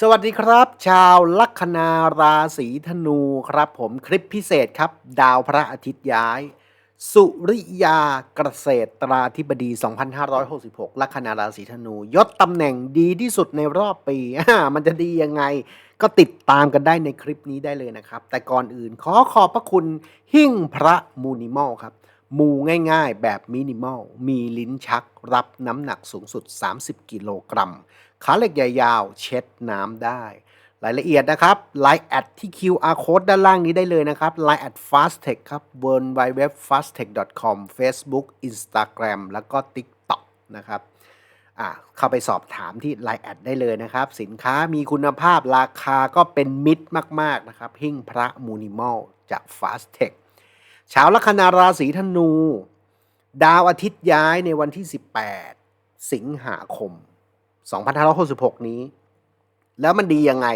สวัสดีครับ ชาวลัคนาราศีธนูครับ ผมคลิปพิเศษครับ ดาวพระอาทิตย์ย้าย สุริยาเกษตรตราธิบดี 2566 ลัคนาราศีธนู ยศตำแหน่งดีที่สุดในรอบปี มันจะดียังไง ก็ติดตามกันได้ในคลิปนี้ได้เลยนะครับ แต่ก่อนอื่นขอขอบพระคุณหิ้งพระมูนิมอลครับ มูง่ายๆ แบบมินิมอล มีลิ้นชักรับน้ำหนักสูงสุด 30 กิโลกรัม ขาเหล็กยาวเช็ดน้ำได้ รายละเอียดนะครับ Line แอดที่ QR code ด้านล่างนี้ได้เลยนะครับ Line แอด fasttech ครับ w w w f a s t t e c h c o m Facebook Instagram แล้วก็ TikTok นะครับอ่าเข้าไปสอบถามที่ Line แอดได้เลยนะครับ สินค้ามีคุณภาพราคาก็เป็นมิตรมาก ๆ นะครับ หิ้งพระมูนิมอลจาก Fasttech ชาวลัคนาราศีธนู ดาวอาทิตย์ย้ายในวันที่ 18 สิงหาคม 2566 นี้ แล้วมันดียังไง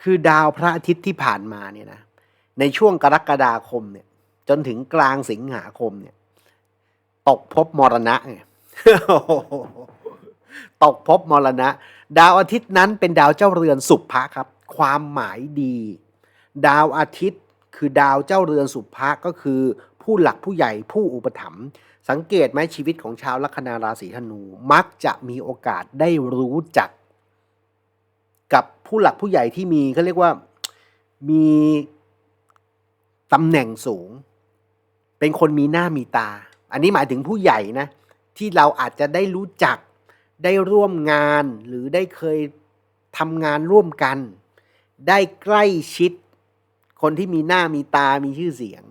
คือดาวพระอาทิตย์ที่ผ่านมาเนี่ยนะในช่วงกรกฎาคมเนี่ย จนถึงกลางสิงหาคมเนี่ย ตกภพมรณะไงตกภพมรณะ ดาวอาทิตย์นั้นเป็นดาวเจ้าเรือนสุภะครับ ความหมายดี ดาวอาทิตย์ คือดาวเจ้าเรือนสุภะก็คือผู้หลักผู้ใหญ่ผู้อุปถัมภ์สังเกตไหมชีวิตของชาวลัคนาราศีธนูมักจะมีโอกาสได้รู้จัก กับผู้หลักผู้ใหญ่ที่มีเขาเรียกว่ามีตำแหน่งสูง เป็นคนมีหน้ามีตา อันนี้หมายถึงผู้ใหญ่นะ ที่เราอาจจะได้รู้จักได้ร่วมงานหรือได้เคยทำงานร่วมกัน ได้ใกล้ชิด คนที่มีหน้ามีตามีชื่อเสียง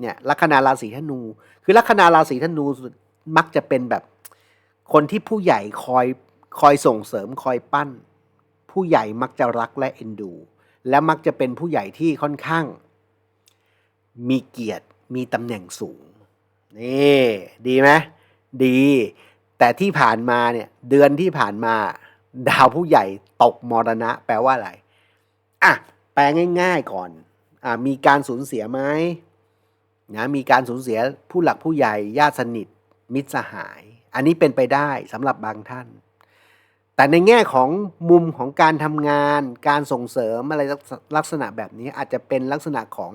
เนี่ยลัคนาราศีธนู คือลัคนาราศีธนูมักจะเป็นแบบ คนที่ผู้ใหญ่คอยคอยส่งเสริมคอยปั้น ผู้ใหญ่มักจะรักและเอ็นดู และมักจะเป็นผู้ใหญ่ที่ค่อนข้าง มีเกียรติมีตำแหน่งสูงนี่ดีไหมดี แต่ที่ผ่านมาเนี่ย เดือนที่ผ่านมา ดาวผู้ใหญ่ตกมรณะ แปลว่าอะไรอะ แปลง่าย ๆก่อนอมีการสูญเสียไหมนะมีการสูญเสียผู้หลักผู้ใหญ่ญาติสนิท มิตรสหาย อันนี้เป็นไปได้สำหรับบางท่าน แต่ในแง่ของมุมของการทำงาน การส่งเสริมอะไรลักษณะแบบนี้อาจจะเป็นลักษณะของ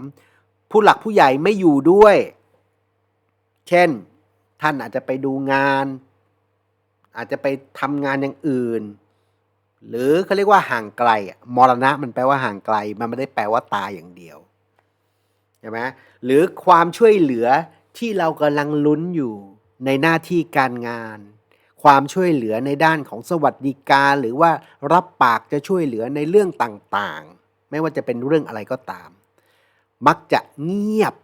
ผู้หลักผู้ใหญ่ไม่อยู่ด้วย เช่น ท่านอาจจะไปดูงาน อาจจะไปทำงานอย่างอื่น หรือเขาเรียกว่าห่างไกลมรณะมันแปลว่าห่างไกล มันไม่ได้แปลว่าตายอย่างเดียวใช่ไหมหรือความช่วยเหลือที่เรากำลังลุ้นอยู่ในหน้าที่การงาน ความช่วยเหลือในด้านของสวัสดิการ หรือว่ารับปากจะช่วยเหลือในเรื่องต่างๆ ไม่ว่าจะเป็นเรื่องอะไรก็ตาม มักจะเงียบ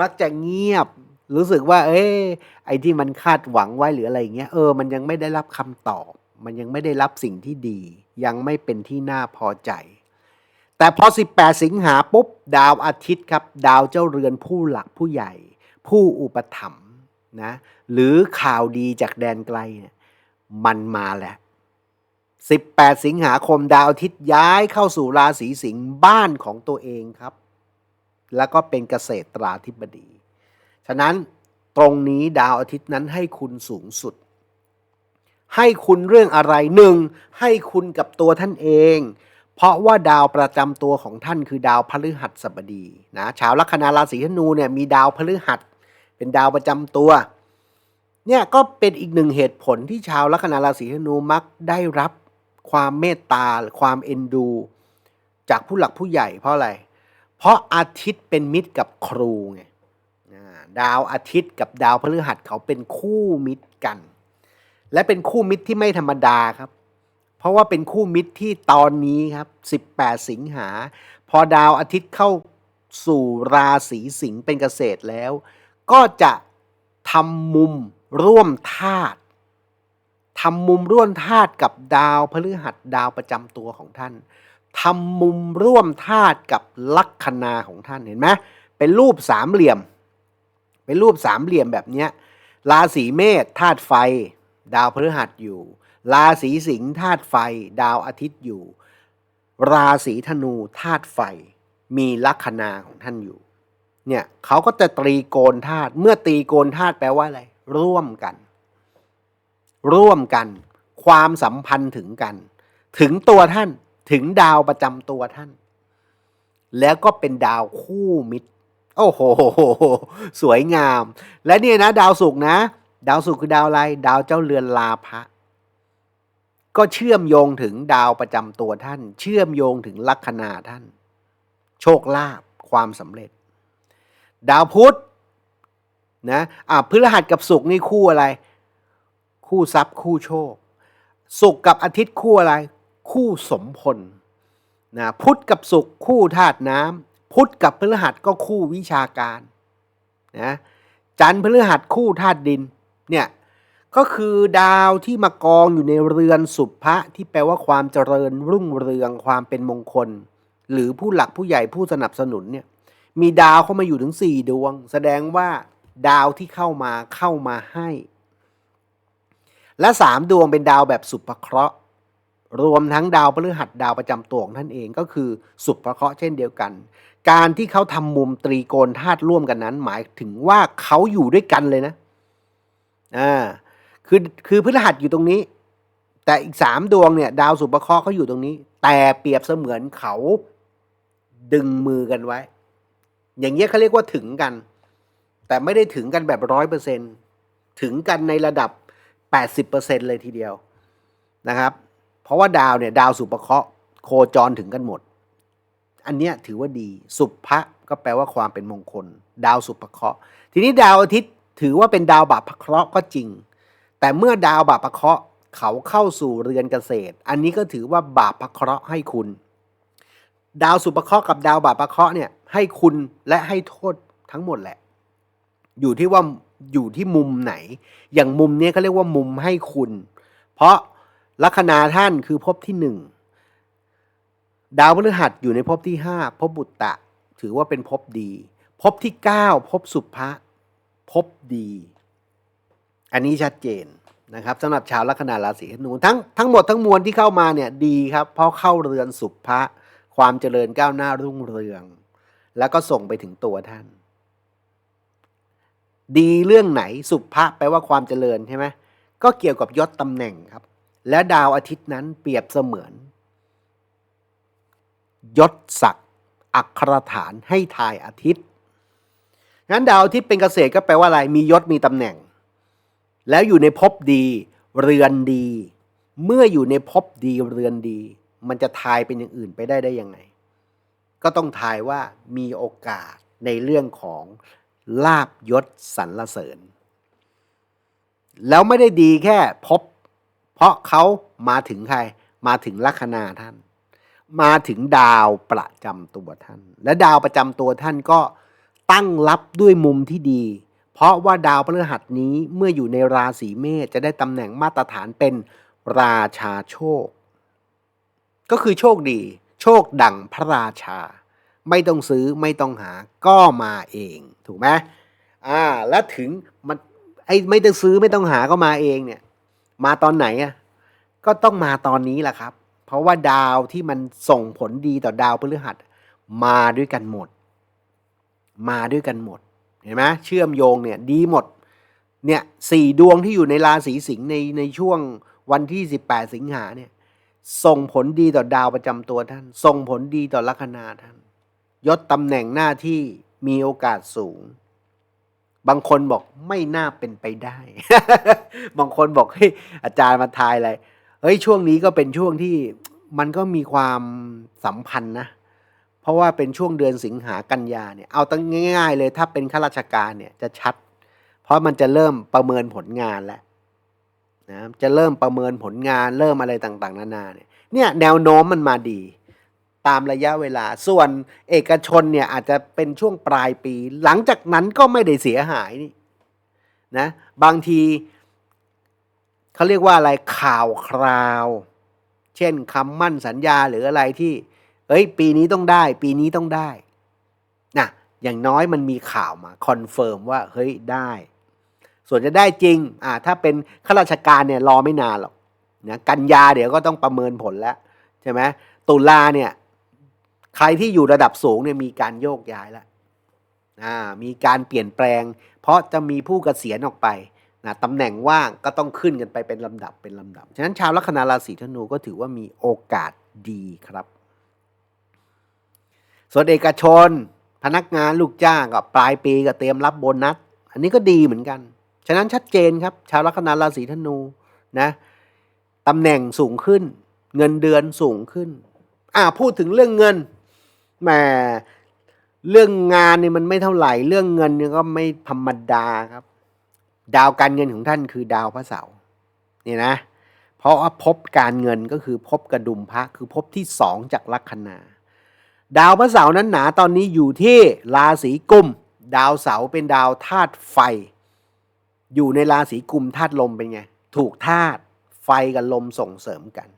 มักจะเงียบ รู้สึกว่า เอ้ไอ้ที่มันคาดหวังไว้หรืออะไรอย่างเงี้ยเออมันยังไม่ได้รับคำตอบ มันยังไม่ได้รับสิ่งที่ดี ยังไม่เป็นที่น่าพอใจ แต่พอ 18 สิงหาปุ๊บ ดาวอาทิตย์ครับ ดาวเจ้าเรือนผู้หลักผู้ใหญ่ ผู้อุปถัมภ์นะหรือข่าวดีจากแดนไกลเนี่ยมันมาแล้ว 18 สิงหาคมดาวอาทิตย์ย้ายเข้าสู่ราศีสิงห์บ้านของตัวเองครับ แล้วก็เป็นเกษตราธิบดี ฉะนั้นตรงนี้ดาวอาทิตย์นั้นให้คุณสูงสุด ให้คุณเรื่องอะไรหนึ่งให้คุณกับตัวท่านเอง เพราะว่าดาวประจำตัวของท่านคือดาวพฤหัสบดีนะชาวลัคนาราศีธนูเนี่ยมีดาวพฤหัส เป็นดาวประจำตัวเนี่ยก็เป็นอีกหนึ่งเหตุผลที่ชาวลัคนาราศีธนูมักได้รับความเมตตาความเอ็นดู จากผู้หลักผู้ใหญ่เพราะอะไร เพราะอาทิตย์เป็นมิตรกับครูไงดาวอาทิตย์กับดาวพฤหัสเขาเป็นคู่มิตรกัน และเป็นคู่มิตรที่ไม่ธรรมดาครับ เพราะว่าเป็นคู่มิตรที่ตอนนี้ครับ 18 สิงหา พอดาวอาทิตย์เข้าสู่ราศีสิงห์เป็นเกษตรแล้ว ก็จะทำมุมร่วมธาตุทำมุมร่วมธาตุกับดาวพฤหัสดาวประจำตัวของท่านทำมุมร่วมธาตุกับลัคนาของท่านเห็นไหมเป็นรูปสามเหลี่ยม เป็นรูปสามเหลี่ยมแบบนี้ราศีเมษธาตุไฟ ดาวพฤหัสอยู่ ราศีสิงห์ธาตุไฟ ดาวอาทิตย์อยู่ ราศีธนูธาตุไฟ มีลัคนาของท่านอยู่ เนี่ยเขาก็จะตรีโกณธาตุ เมื่อตรีโกณธาตุแปลว่าอะไร ร่วมกัน ร่วมกัน ความสัมพันธ์ถึงกัน ถึงตัวท่าน ถึงดาวประจำตัวท่าน แล้วก็เป็นดาวคู่มิตร โอ้โห สวยงาม และเนี่ยนะ ดาวศุกร์นะ ดาวศุกร์คือดาวอะไร ดาวเจ้าเรือนลาภะก็เชื่อมโยงถึงดาวประจำตัวท่าน เชื่อมโยงถึงลัคนาท่าน โชคลาภความสำเร็จ ดาวพุธนะอะพฤหัสกับศุกร์นี่คู่อะไร คู่ทรัพย์คู่โชคศุกร์กับอาทิตย์คู่อะไร คู่สมพลนะพุธกับศุกร์คู่ธาตุน้ำพุธกับพฤหัสก็คู่วิชาการนะจันทร์พฤหัสคู่ธาตุดิน เนี่ยก็คือดาวที่มากองอยู่ในเรือนสุภะที่แปลว่าความเจริญรุ่งเรืองความเป็นมงคล หรือผู้หลักผู้ใหญ่ผู้สนับสนุนเนี่ยมีดาวเข้ามาอยู่ถึงสี่ดวง แสดงว่าดาวที่เข้ามาเข้ามาให้ และสามดวงเป็นดาวแบบสุภเคราะห์ รวมทั้งดาวพฤหัสดาวประจำตัวของท่านเองก็คือสุภเคราะห์เช่นเดียวกัน การที่เขาทำมุมตรีโกณธาตุร่วมกันนั้น หมายถึงว่าเขาอยู่ด้วยกันเลยนะ อ่าคือคือพฤหัสอยู่ตรงนี้ แต่อีกสามดวงเนี่ย ดาวสุภเคราะห์เขาอยู่ตรงนี้ แต่เปรียบเสมือนเขาดึงมือกันไว้ อย่างเงี้ยเขาเรียกว่าถึงกัน แต่ไม่ได้ถึงกันแบบร้อยเปอร์เซ็นถึงกันในระดับ80%เปอร์เซ็นเลยทีเดียวนะครับ เพราะว่าดาวเนี่ย ดาวสุภเคราะห์โคจรถึงกันหมด อันเนี้ยถือว่าดี สุภะก็แปลว่าความเป็นมงคล ดาวสุภเคราะห์ทีนี้ดาวอาทิตย์ ถือว่าเป็นดาวบาปะเคราะห์ก็จริง แต่เมื่อดาวบาปะเคราะห์เขาเข้าสู่เรือนเกษตร อันนี้ก็ถือว่าบาปะเคราะห์ให้คุณ ดาวสุภเคราะห์กับดาวบาปะเคราะห์เนี่ยให้คุณและให้โทษทั้งหมดแหละ อยู่ที่ว่าอยู่ที่มุมไหน อย่างมุมนี้เขาเรียกว่ามุมให้คุณ เพราะลัคนาท่านคือภพที่หนึ่งดาวพฤหัสอยู่ในภพที่ห้าภพบุตตะ ถือว่าเป็นภพดีภพที่เก้าภพสุภะ ภพดี อันนี้ชัดเจนนะครับสำหรับชาวลัคนาราศีธนูทั้งทั้งหมดทั้งมวลที่เข้ามาเนี่ยดีครับ เพราะเข้าเรือนสุภะความเจริญก้าวหน้ารุ่งเรือง แล้วก็ส่งไปถึงตัวท่าน ดีเรื่องไหนสุภะแปลว่าความเจริญใช่ไหมก็เกี่ยวกับยศตำแหน่งครับ และดาวอาทิตย์นั้นเปรียบเสมือน ยศศักดิ์อักขรฐานให้ทายอาทิตย์ งั้นดาวทิตย์เป็นเกษตรก็แปลว่าอะไร มียศมีตำแหน่ง แล้วอยู่ในภพดี เรือนดี เมื่ออยู่ในภพดีเรือนดี มันจะทายเป็นอย่างอื่นไปได้ได้ยังไง ก็ต้องทายว่ามีโอกาสในเรื่องของลาบยศสรรเสริญ แล้วไม่ได้ดีแค่พบ เพราะเขามาถึงใคร มาถึงลัคนาท่าน มาถึงดาวประจำตัวท่าน และดาวประจำตัวท่านก็ ตั้งรับด้วยมุมที่ดี เพราะว่าดาวพฤหัสนี้เมื่ออยู่ในราศีเมษจะได้ตำแหน่งมาตรฐานเป็นราชาโชค ก็คือโชคดี โชคดังพระราชา ไม่ต้องซื้อไม่ต้องหาก็มาเอง ถูกไหมอ่า แล้วถึงมันไอ้ไม่ต้องซื้อไม่ต้องหาก็มาเองเนี่ย มาตอนไหนอะก็ต้องมาตอนนี้แหละครับ เพราะว่าดาวที่มันส่งผลดีต่อดาวพฤหัสมาด้วยกันหมด มาด้วยกันหมด เห็นไหมเชื่อมโยงเนี่ยดีหมด เนี่ยสี่ดวงที่อยู่ในราศีสิงห์ในในช่วงวันที่ 18 สิงหาเนี่ย ส่งผลดีต่อดาวประจำตัวท่าน ส่งผลดีต่อลัคนาท่าน ยศตำแหน่งหน้าที่มีโอกาสสูง บางคนบอกไม่น่าเป็นไปได้ บางคนบอกเฮ้ยอาจารย์มาทายอะไร เฮ้ยช่วงนี้ก็เป็นช่วงที่มันก็มีความสัมพันธ์นะ ราะว่าเป็นช่วงเดือนสิงหากันยาเนี่ยเอาตั้งง่าย ๆ เลยถ้าเป็นข้าราชการเนี่ยจะชัด เพราะมันจะเริ่มประเมินผลงานแล้วนะจะเริ่มประเมินผลงานเริ่มอะไรต่างๆ นานาเนี่ยเนี่ยแนวโน้มมันมาดี ตามระยะเวลาส่วนเอกชนเนี่ยอาจจะเป็นช่วงปลายปี หลังจากนั้นก็ไม่ได้เสียหายนี่นะบางทีเขาเรียกว่าอะไรข่าวคราว เช่นคำมั่นสัญญาหรืออะไรที่ เอ้ย ปีนี้ต้องได้ ปีนี้ต้องได้นะอย่างน้อยมันมีข่าวมาคอนเฟิร์มว่าเฮ้ยได้ ส่วนจะได้จริงอ่าถ้าเป็นข้าราชการเนี่ยรอไม่นานหรอกนะกันยาเดี๋ยวก็ต้องประเมินผลแล้วใช่ไหมตุลาเนี่ยใครที่อยู่ระดับสูงเนี่ยมีการโยกย้ายแล้วอ่ามีการเปลี่ยนแปลง เพราะจะมีผู้เกษียณออกไปนะตำแหน่งว่างก็ต้องขึ้นกันไปเป็นลำดับเป็นลำดับ ฉะนั้นชาวลัคนาราศีธนูก็ถือว่ามีโอกาสดีครับ ส่วนเอกชน พนักงานลูกจ้างก็ปลายปีก็เตรียมรับโบนัส อันนี้ก็ดีเหมือนกัน ฉะนั้นชัดเจนครับ ชาวลัคนาราศีธนูนะตำแหน่งสูงขึ้น เงินเดือนสูงขึ้น อ่าพูดถึงเรื่องเงินแหมเรื่องงานเนี่ยมันไม่เท่าไหร่ เรื่องเงินเนี่ยก็ไม่ธรรมดาครับ ดาวการเงินของท่านคือดาวพระเสาร์นี่นะ เพราะว่าพบการเงินก็คือพบกระดุมพระคือพบที่สองจากลัคนา ดาวพระเสาร์นั้นหนาตอนนี้อยู่ที่ราศีกุม ดาวเสาร์เป็นดาวธาตุไฟ อยู่ในราศีกุมธาตุลมเป็นไง ถูกธาตุไฟกับลมส่งเสริมกัน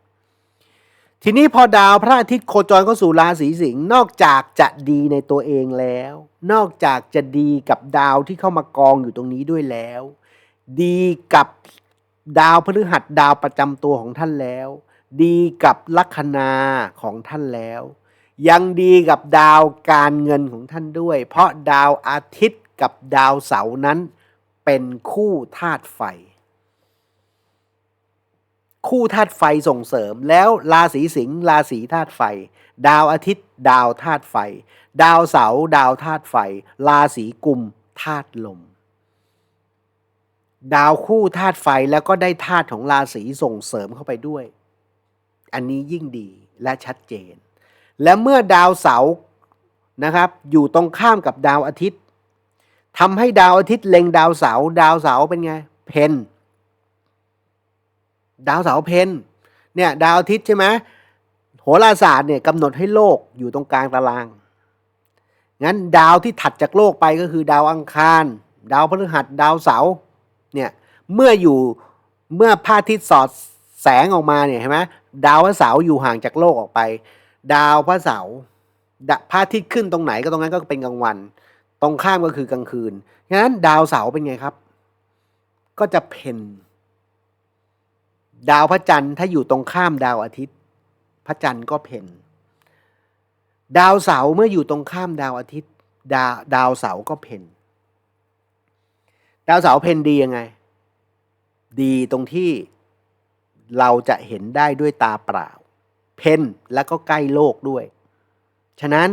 ทีนี้พอดาวพระอาทิตย์โคจรเข้าสู่ราศีสิงห์นอกจากจะดีในตัวเองแล้ว นอกจากจะดีกับดาวที่เข้ามากองอยู่ตรงนี้ด้วยแล้ว ดีกับดาวพฤหัสดาวประจำตัวของท่านแล้ว ดีกับลัคนาของท่านแล้ว ยังดีกับดาวการเงินของท่านด้วย เพราะดาวอาทิตย์กับดาวเสาร์นั้นเป็นคู่ธาตุไฟ คู่ธาตุไฟส่งเสริมแล้วราศีสิงห์ราศีธาตุไฟ ดาวอาทิตย์ ดาวธาตุไฟ ดาวเสาร์ดาวธาตุไฟ ราศีกุมธาตุลม ดาวคู่ธาตุไฟแล้วก็ได้ธาตุของราศีส่งเสริมเข้าไปด้วย อันนี้ยิ่งดีและชัดเจน และเมื่อดาวเสาร์นะครับ อยู่ตรงข้ามกับดาวอาทิตย์ทำให้ดาวอาทิตย์เล็งดาวเสาร์ดาวเสาร์เป็นไง เพนดาวเสาร์เพนเนี่ยดาวอาทิตย์ใช่ไหมโหราศาสตร์เนี่ยกำหนดให้โลกอยู่ตรงกลางตาราง งั้นดาวที่ถัดจากโลกไปก็คือดาวอังคาร ดาวพฤหัสดาวเสาร์เนี่ยเมื่ออยู่เมื่อพระอาทิตย์สอดแสงออกมาเนี่ยเห็นไหมดาวเสาร์อยู่ห่างจากโลกออกไป ดาวพระเสาร์ดะพระอาทิตย์ขึ้นตรงไหนก็ตรงนั้นก็เป็นกลางวัน ตรงข้ามก็คือกลางคืนฉะนั้นดาวเสาร์เป็นไงครับ ก็จะเพนดาวพระจันทร์ถ้าอยู่ตรงข้ามดาวอาทิตย์ พระจันทร์ก็เพนดาวเสาร์เมื่ออยู่ตรงข้ามดาวอาทิตย์ ดาวดาวเสาร์ก็เพนดาวเสาร์เพนดียังไง ดีตรงที่เราจะเห็นได้ด้วยตาเปล่า เพนแล้วก็ใกล้โลกด้วย ฉะนั้น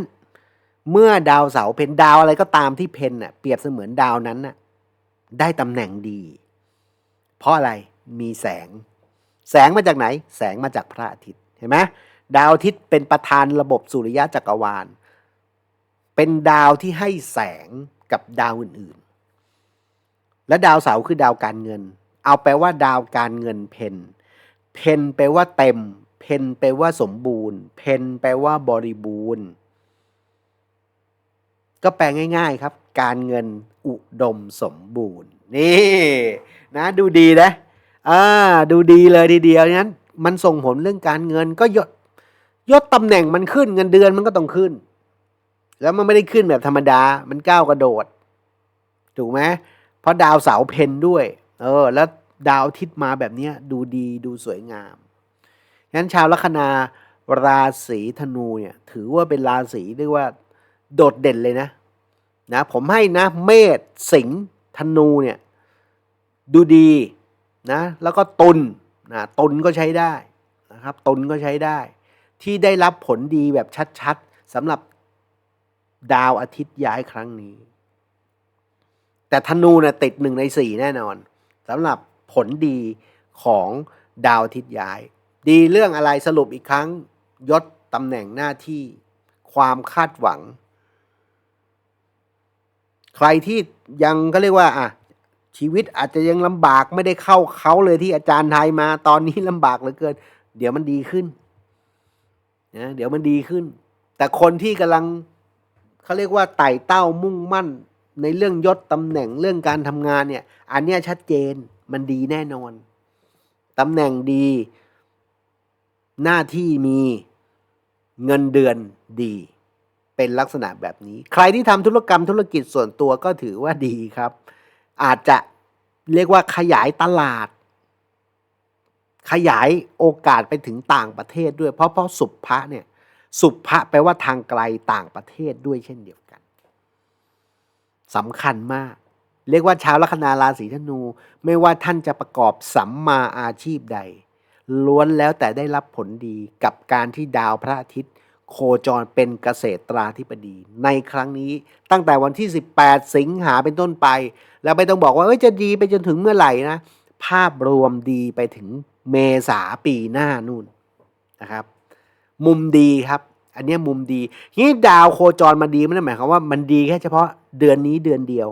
เมื่อดาวเสาเพนดาวอะไรก็ตามที่เพนน่ะเปรียบเสมือนดาวนั้นน่ะได้ตำแหน่งดี เพราะอะไรมีแสง แสงมาจากไหน แสงมาจากพระอาทิตย์เห็นไหมดาวอาทิตย์เป็นประธานระบบสุริยะจักรวาล เป็นดาวที่ให้แสงกับดาวอื่นๆ และดาวเสาคือดาวการเงิน เอาแปลว่าดาวการเงินเพนเพนแปลว่าเต็ม เพนแปลว่าสมบูรณ์ เพนแปลว่าบริบูรณ์ ก็แปลง่าย ๆครับ การเงินอุดมสมบูรณ์ นี่นะดูดีนะอ่าดูดีเลยทีเดียวนั้นมันส่งผลเรื่องการเงินก็ยศยศตำแหน่งมันขึ้นเงินเดือนมันก็ต้องขึ้น แล้วมันไม่ได้ขึ้นแบบธรรมดา มันก้าวกระโดด ถูกไหมเพราะดาวเสาเพนด้วย เออ แล้วดาวอาทิตย์มาแบบนี้ดูดีดูสวยงาม งั้นชาวลัคนาราศีธนูเนี่ยถือว่าเป็นราศีเรียกว่าโดดเด่นเลยนะนะผมให้นะเมษสิงห์ธนูเนี่ยดูดีนะแล้วก็ตุลนะตุลก็ใช้ได้นะครับตุลก็ใช้ได้ ที่ได้รับผลดีแบบชัดๆสำหรับดาวอาทิตย์ย้ายครั้งนี้ แต่ธนูเนี่ยติดหนึ่งในสี่แน่นอนสำหรับผลดีของดาวอาทิตย์ย้าย ดีเรื่องอะไรสรุปอีกครั้ง ยศตำแหน่งหน้าที่ ความคาดหวัง ใครที่ยังก็เรียกว่าอะชีวิตอาจจะยังลำบากไม่ได้เข้าเขาเลยที่อาจารย์ไทยมาตอนนี้ลำบากเหลือเกิน เดี๋ยวมันดีขึ้นนะเดี๋ยวมันดีขึ้น แต่คนที่กำลังเขาเรียกว่าไต่เต้ามุ่งมั่น ในเรื่องยศตำแหน่งเรื่องการทำงานเนี่ย อันเนี้ยชัดเจนมันดีแน่นอนตำแหน่งดี หน้าที่มีเงินเดือนดี เป็นลักษณะแบบนี้ ใครที่ทำธุรกรรมธุรกิจส่วนตัวก็ถือว่าดีครับ อาจจะเรียกว่าขยายตลาด ขยายโอกาสไปถึงต่างประเทศด้วย เพราะเพราะสุภะเนี่ยสุภะแปลว่าทางไกลต่างประเทศด้วยเช่นเดียวกันสำคัญมาก เรียกว่าชาวลัคนาราศีธนู ไม่ว่าท่านจะประกอบสัมมาอาชีพใด ล้วนแล้วแต่ได้รับผลดีกับการที่ดาวพระอาทิตย์ โคจรเป็นเกษตราธิบดี ในครั้งนี้ตั้งแต่วันที่ 18 สิงหาเป็นต้นไป แล้วไม่ต้องบอกว่าจะดีไปจนถึงเมื่อไหร่นะ ภาพรวมดีไปถึงเมษาปีหน้านู่นนะครับ มุมดีครับ อันนี้มุมดีทีนี้ดาวโคจรมาดีไม่ได้หมายความว่ามันดีแค่เฉพาะเดือนนี้เดือนเดียว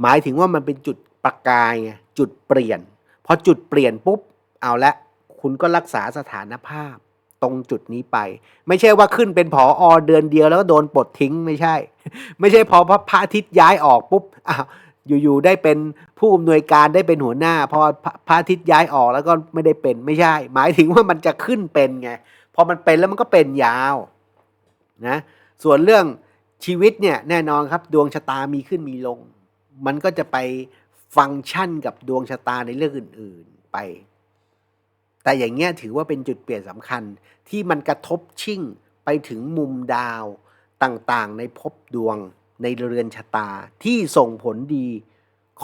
หมายถึงว่ามันเป็นจุดประกายไงจุดเปลี่ยนพอจุดเปลี่ยนปุ๊บเอาละ คุณก็รักษาสถานภาพตรงจุดนี้ไป ไม่ใช่ว่าขึ้นเป็นผออเดือนเดียวแล้วก็โดนปลดทิ้งไม่ใช่ ไม่ใช่พอพระพระอาทิตย์ย้ายออกปุ๊บอ้าวอยู่ๆได้เป็นผู้อำนวยการได้เป็นหัวหน้า พอพระพระอาทิตย์ย้ายออกแล้วก็ไม่ได้เป็นไม่ใช่ หมายถึงว่ามันจะขึ้นเป็นไงพอมันเป็นแล้วมันก็เป็นยาวนะส่วนเรื่องชีวิตเนี่ยแน่นอนครับดวงชะตามีขึ้นมีลง มันก็จะไปฟังก์ชันกับดวงชะตาในเรื่องอื่น ๆไป แต่อย่างเงี้ยถือว่าเป็นจุดเปลี่ยนสำคัญที่มันกระทบชิ่งไปถึงมุมดาวต่างๆ ในภพดวงในเรือนชะตาที่ส่งผลดี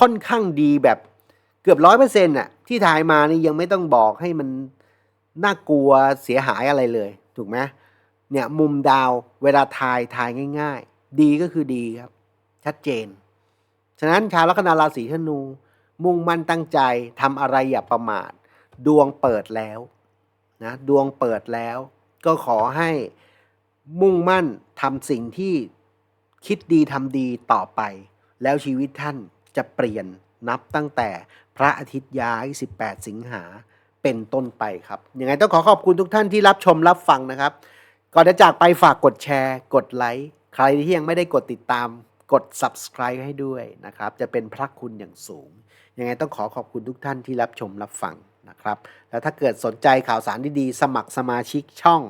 ค่อนข้างดีแบบเกือบร้อยเปอร์เซ็นต์น่ะที่ทายมานี่ยังไม่ต้องบอกให้มันน่ากลัวเสียหายอะไรเลย ถูกไหมเนี่ยมุมดาวเวลาทายทายง่าย ๆ ดีก็คือดีครับ ชัดเจน ฉะนั้นชาวลัคนาราศีธนู มุ่งมั่นตั้งใจทำอะไรอย่าประมาท ดวงเปิดแล้วนะดวงเปิดแล้ว ก็ขอให้มุ่งมั่นทำสิ่งที่คิดดีทำดีต่อไป แล้วชีวิตท่านจะเปลี่ยนนับตั้งแต่พระอาทิตย์ย้าย 18 สิงหาเป็นต้นไปครับยังไงต้องขอขอบคุณทุกท่านที่รับชมรับฟังนะครับ ก่อนจะจากไปฝากกดแชร์ กดไลค์ใครที่ยังไม่ได้กดติดตามกด subscribe ให้ด้วยนะครับ จะเป็นพระคุณอย่างสูง ยังไงต้องขอขอบคุณทุกท่านที่รับชมรับฟัง นะครับ แล้วถ้าเกิดสนใจข่าวสารดีๆ สมัครสมาชิกช่อง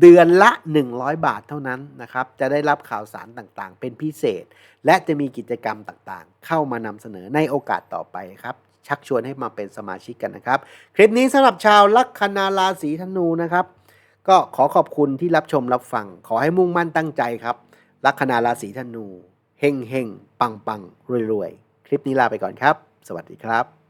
เดือนละ 100 บาทเท่านั้นนะครับ จะได้รับข่าวสารต่างๆ เป็นพิเศษ และจะมีกิจกรรมต่างๆ เข้ามานำเสนอในโอกาสต่อไปครับชักชวนให้มาเป็นสมาชิกกันนะครับ คลิปนี้สำหรับชาวลัคนาราศีธนูนะครับ ก็ขอขอบคุณที่รับชมรับฟัง ขอให้มุ่งมั่นตั้งใจครับ ลัคนาราศีธนูเฮงเฮงปังปังรวยรวยๆคลิปนี้ลาไปก่อนครับ สวัสดีครับ